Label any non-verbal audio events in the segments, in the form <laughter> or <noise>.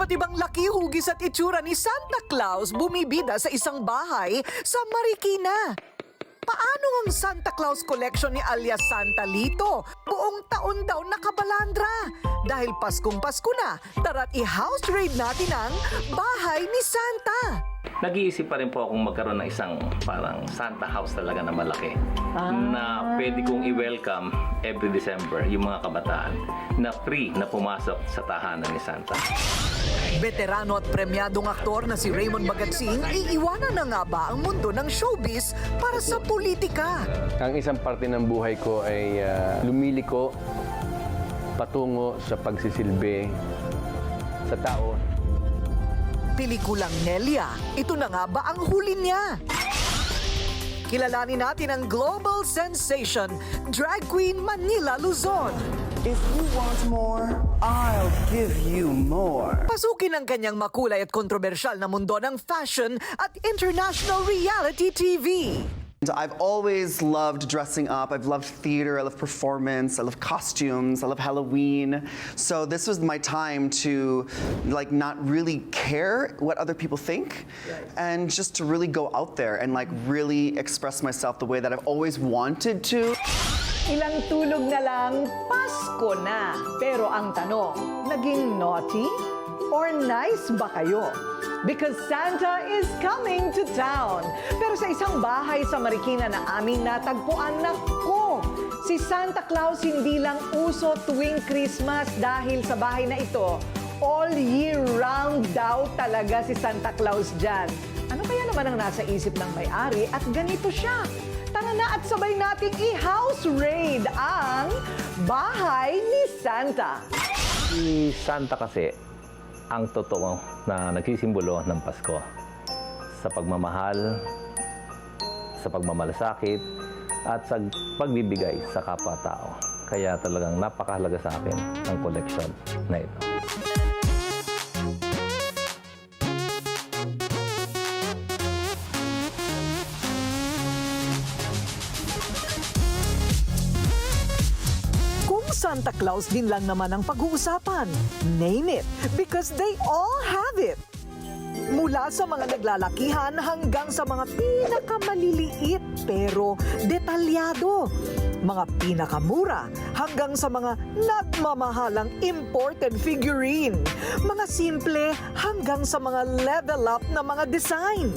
Iba't ibang laki, hugis at itsura ni Santa Claus bumibida sa isang bahay sa Marikina. Paano ang Santa Claus collection ni alias Santa Lito? Buong taon daw nakabalandra. Dahil Paskong Pasko na, tara't i-house raid natin ang bahay ni Santa. Nag-iisip pa rin po akong magkaroon ng isang parang Santa house talaga na malaki na pwede kong i-welcome every December yung mga kabataan na free na pumasok sa tahanan ni Santa. Veterano at premyadong aktor na si Raymond Bagatsing, iiwanan na nga ba ang mundo ng showbiz para sa politika? Ang isang parte ng buhay ko ay ah, lumiliko patungo sa pagsisilbi sa tao. Pelikulang Nelia, ito na nga ba ang huli niya? Kilalanin natin ang global sensation, drag queen Manila Luzon. If you want more, I'll give you more. Pasukin ang kanyang makulay at kontrobersyal na mundo ng fashion at international reality TV. I've always loved dressing up. I've loved theater. I love performance. I love costumes. I love Halloween. So this was my time to like not really care what other people think and just to really go out there and like really express myself the way that I've always wanted to. Ilang tulog na lang, Pasko na. Pero ang tanong, naging naughty or nice ba kayo? Because Santa is coming to town. Pero sa isang bahay sa Marikina na aming natagpuan, nako! Si Santa Claus hindi lang uso tuwing Christmas dahil sa bahay na ito, all year round daw talaga si Santa Claus dyan. Ano kaya naman ang nasa isip ng may-ari at ganito siya? Tara na at sabay nating i-house raid ang bahay ni Santa. Si Santa kasi ang totoo na nagsisimbolo ng Pasko sa pagmamahal, sa pagmamalasakit, at sa pagbibigay sa kapwa-tao. Kaya talagang napakahalaga sa akin ang collection na ito. Santa Claus din lang naman ang pag-uusapan, name it because they all have it. Mula sa mga naglalakihan hanggang sa mga pinakamaliliit pero detalyado. Mga pinakamura hanggang sa mga nagmamahalang imported figurine. Mga simple hanggang sa mga level up na mga design.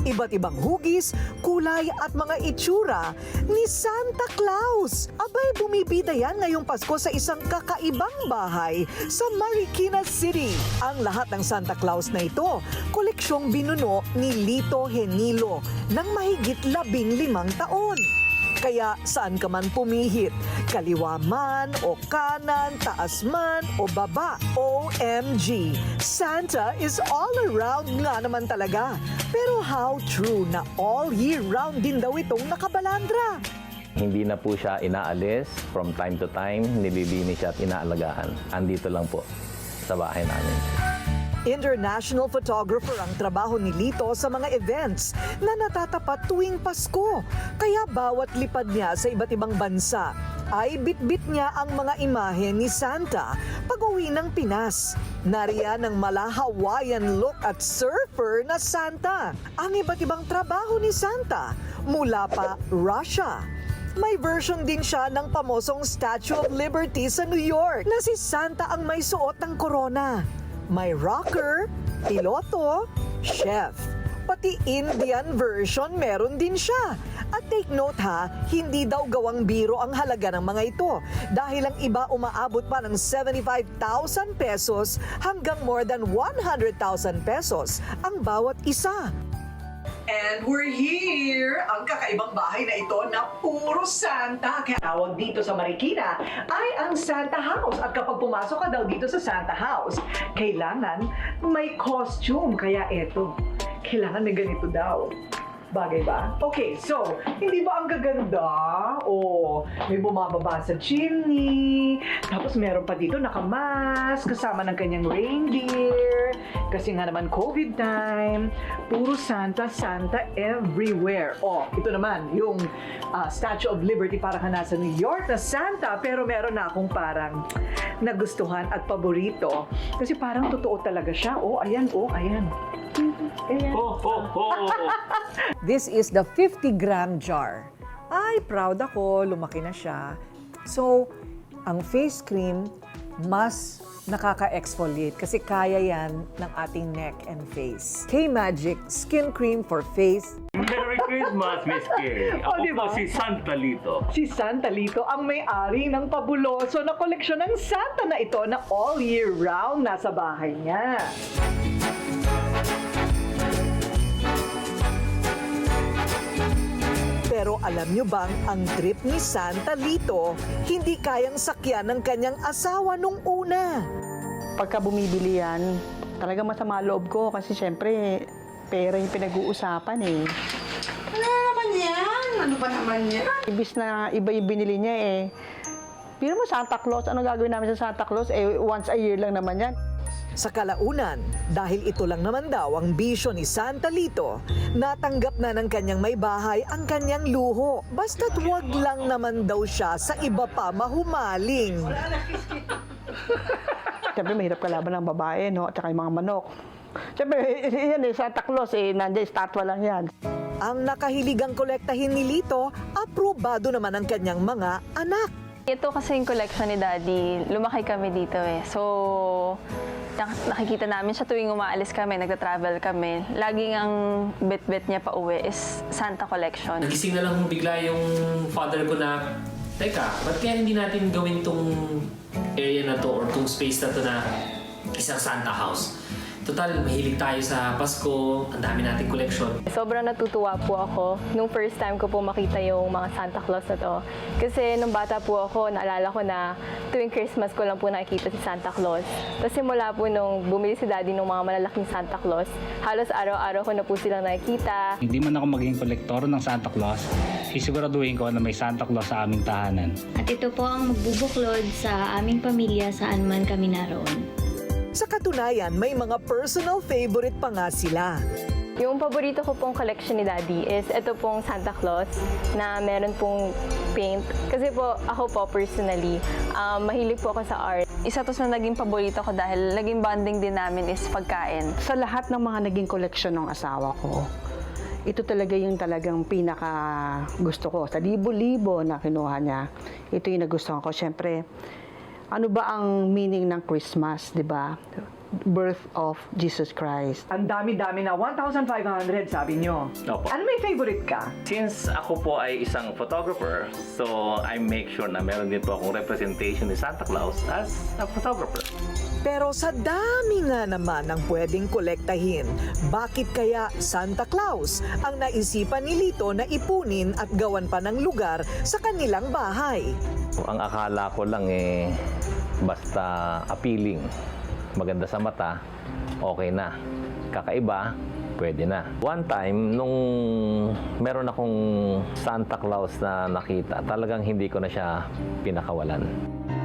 Iba't ibang hugis, kulay at mga itsura ni Santa Claus. Abay, bumibida yan ngayong Pasko sa isang kakaibang bahay sa Marikina City. Ang lahat ng Santa Claus na ito, koleksyong binuno ni Lito Henilo ng mahigit labing limang taon. Kaya saan ka man pumihit, kaliwa man o kanan, taas man o baba, OMG. Santa is all around nga naman talaga. Pero how true na all year round din daw itong nakabalandra? Hindi na po siya inaalis from time to time, nililinis siya at inaalagaan. Andito lang po sa bahay namin. International photographer ang trabaho ni Lito sa mga events na natatapat tuwing Pasko. Kaya bawat lipad niya sa iba't ibang bansa ay bitbit niya ang mga imahe ni Santa pag uwi ng Pinas. Nariyan ang mala Hawaiian look at surfer na Santa. Ang iba't ibang trabaho ni Santa mula pa Russia, may version din siya ng pamosong Statue of Liberty sa New York na si Santa ang may suot ng corona. May rocker, piloto, chef. Pati Indian version meron din siya. At take note ha, hindi daw gawang biro ang halaga ng mga ito dahil ang iba umaabot pa ng 75,000 pesos hanggang more than 100,000 pesos ang bawat isa. And we're here! Ang kakaibang bahay na ito na puro Santa. Kaya tawag dito sa Marikina ay ang Santa House. At kapag pumasok ka daw dito sa Santa House, kailangan may costume. Kaya eto, kailangan may ganito daw. Bagay ba? Okay, so, hindi ba ang gaganda. Oh, may bumababa sa chimney. Tapos meron pa dito nakamask kasama ng kanyang reindeer. Kasi nga naman COVID time. Puro Santa, Santa everywhere. Oh, ito naman, yung ah, Statue of Liberty para ka nasa New York na Santa. Pero meron na akong parang nagustuhan at paborito. Kasi parang totoo talaga siya. Oh, ayan, oh, ayan. Ayan. <laughs> This is the 50 gram jar. Ay, proud ako. Lumaki na siya. So, ang face cream, mas nakaka-exfoliate kasi kaya yan ng ating neck and face. K-Magic Skin Cream for Face. Merry Christmas, Miss. <laughs> Oh, Ako di ba? po si Santa Lito. Si Santa Lito ang may-ari ng pabuloso na koleksyon ng Santa na ito na all year round nasa bahay niya. Alam nyo bang ang trip ni Santa Lito hindi kayang sakyan ng kanyang asawa nung una? pagka bumibili yan, talaga masama loob ko kasi syempre, pera yung pinag-uusapan eh. Ano naman yan? Ano ba naman yan? Ibis na iba yung binili niya eh. Biro mo Santa Claus, ano gagawin namin sa Santa Claus? Eh, once a year lang naman yan. Sa kalaunan, dahil ito lang naman daw ang bisyo ni Santa Lito, natanggap na ng kanyang may bahay ang kanyang luho. Basta't wag lang naman daw siya sa iba pa mahumaling. Siyempre, mahirap kalaban ng babae, no? At saka yung mga manok. Siyempre, <laughs> yan eh, Santa Claus eh, nandiyan, estatwa lang yan. Ang nakahiligang kolektahin ni Lito, aprobado naman ang kanyang mga anak. Ito kasi yung collection ni Daddy. Lumaki kami dito eh. So, nak- nakikita namin siya tuwing umaalis kami, nagta-travel kami. Laging ang bet-bet niya pa uwi is Santa Collection. Nagising na lang bigla yung father ko na, Teka, ba't kaya hindi natin gawin tong area na to or tong space na to na isang Santa house? Total, mahilig tayo sa Pasko, ang dami nating collection. Sobrang natutuwa po ako nung first time ko po makita yung mga Santa Claus na to. Kasi nung bata po ako, naalala ko na tuwing Christmas ko lang po nakikita si Santa Claus. Tapos simula po nung bumili si Daddy ng mga malalaking Santa Claus, halos araw-araw ko na po silang nakikita. Hindi man ako maging kolektor ng Santa Claus, sisiguraduhin ko na may Santa Claus sa aming tahanan. At ito po ang magbubuklod sa aming pamilya saan man kami naroon. Sa katunayan, may mga personal favorite pa nga sila. Yung paborito ko pong collection ni Daddy is ito pong Santa Claus na meron pong paint. Kasi po, ako po personally, um, mahilig po ako sa art. Isa to sa naging paborito ko dahil naging bonding din namin is pagkain. Sa lahat ng mga naging koleksyon ng asawa ko, ito talaga yung talagang pinaka gusto ko. Sa libo-libo na kinuha niya, ito yung nagustuhan ko. Siyempre, ano ba ang meaning ng Christmas, di ba? Birth of Jesus Christ. Ang dami-dami na, 1,500 sabi nyo. Opo. Ano may favorite ka? Since ako po ay isang photographer, so I make sure na meron din po akong representation ni Santa Claus as a photographer. Pero sa dami nga naman ng pwedeng kolektahin, bakit kaya Santa Claus ang naisipan ni Lito na ipunin at gawan pa ng lugar sa kanilang bahay? Ang akala ko lang eh, basta appealing, maganda sa mata, okay na. Kakaiba, pwede na. One time, nung meron akong Santa Claus na nakita, talagang hindi ko na siya pinakawalan.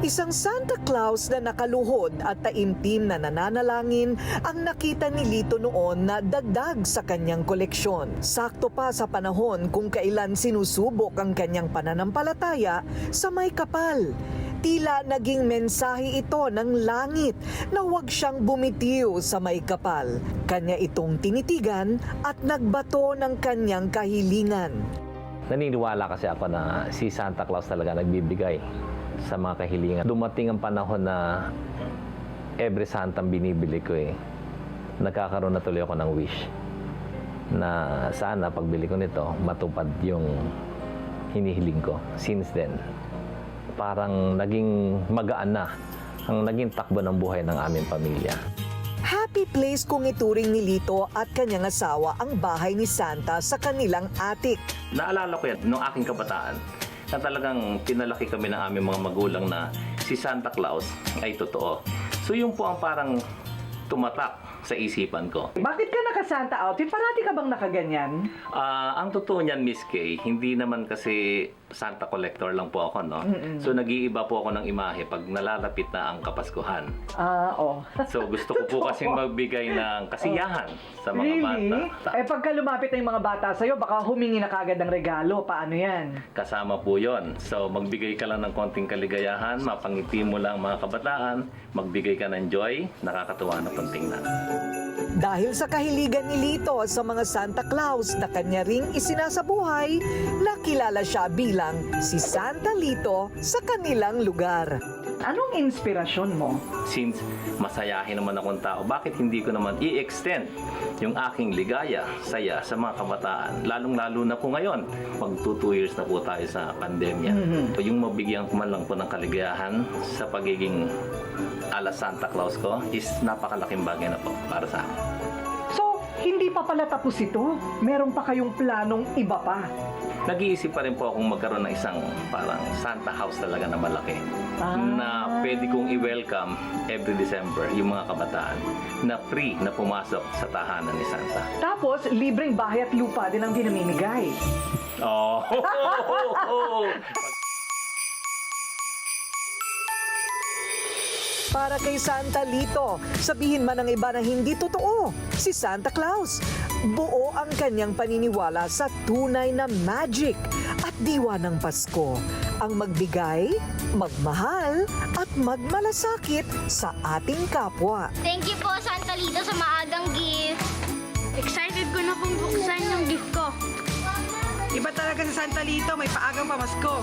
Isang Santa Claus na nakaluhod at taimtim na nananalangin ang nakita ni Lito noon na dagdag sa kanyang koleksyon. Sakto pa sa panahon kung kailan sinusubok ang kanyang pananampalataya sa may kapal. Tila naging mensahe ito ng langit na huwag siyang bumitiw sa may kapal. Kanya itong tinitigan at nagbato ng kanyang kahilingan. Naniniwala kasi ako na si Santa Claus talaga nagbibigay sa mga kahilingan. Dumating ang panahon na every Santa ang binibili ko eh. Nagkakaroon na tuloy ako ng wish na sana pagbili ko nito matupad yung hinihiling ko. Since then, parang naging magaan na ang naging takbo ng buhay ng aming pamilya. Happy place kung ituring ni Lito at kanyang asawa ang bahay ni Santa sa kanilang attic. Naalala ko yan noong aking kabataan na talagang pinalaki kami ng aming mga magulang na si Santa Claus ay totoo. So yun po ang parang tumatak sa isipan ko. Bakit ka naka-Santa outfit? Parati ka bang nakaganyan? Ah, ang totoo niyan, Miss Kay, hindi naman kasi Santa Collector lang po ako, no? So, nag-iiba po ako ng imahe pag nalalapit na ang Kapaskuhan. Ah, oh. So, gusto ko po <laughs> kasing magbigay ng kasiyahan sa mga Really? bata. Eh pagka lumapit na yung mga bata sa'yo, baka humingi na kagad ng regalo. Paano yan? Kasama po yon. So, magbigay ka lang ng konting kaligayahan, mapangiti mo lang mga kabataan, magbigay ka ng joy, nakakatuwa na pong tingnan. Dahil sa kahiligan ni Lito sa mga Santa Claus na kanya ring isinasabuhay, nakilala siya bilang si Santa Lito sa kanilang lugar. Anong inspirasyon mo? Since masayahin naman akong tao, bakit hindi ko naman i-extend yung aking ligaya, saya sa mga kabataan? Lalong-lalo na po ngayon, mag 2 years na po tayo sa pandemya. So, yung mabigyan ko man lang po ng kaligayahan sa pagiging ala Santa Claus ko is napakalaking bagay na po para sa akin. Hindi pa pala tapos ito. Meron pa kayong planong iba pa. Nag-iisip pa rin po akong magkaroon ng isang parang Santa House talaga na malaki na pwede kong i-welcome every December yung mga kabataan na free na pumasok sa tahanan ni Santa. Tapos, libreng bahay at lupa din ang dinamimigay. Oh! <laughs> <laughs> Para kay Santa Lito, sabihin man ng iba na hindi totoo, si Santa Claus. Buo ang kanyang paniniwala sa tunay na magic at diwa ng Pasko. Ang magbigay, magmahal, at magmalasakit sa ating kapwa. Thank you po, Santa Lito, sa maagang gift. Excited ko na pong buksan yung gift ko. Iba talaga sa Santa Lito, may paagang pamasko.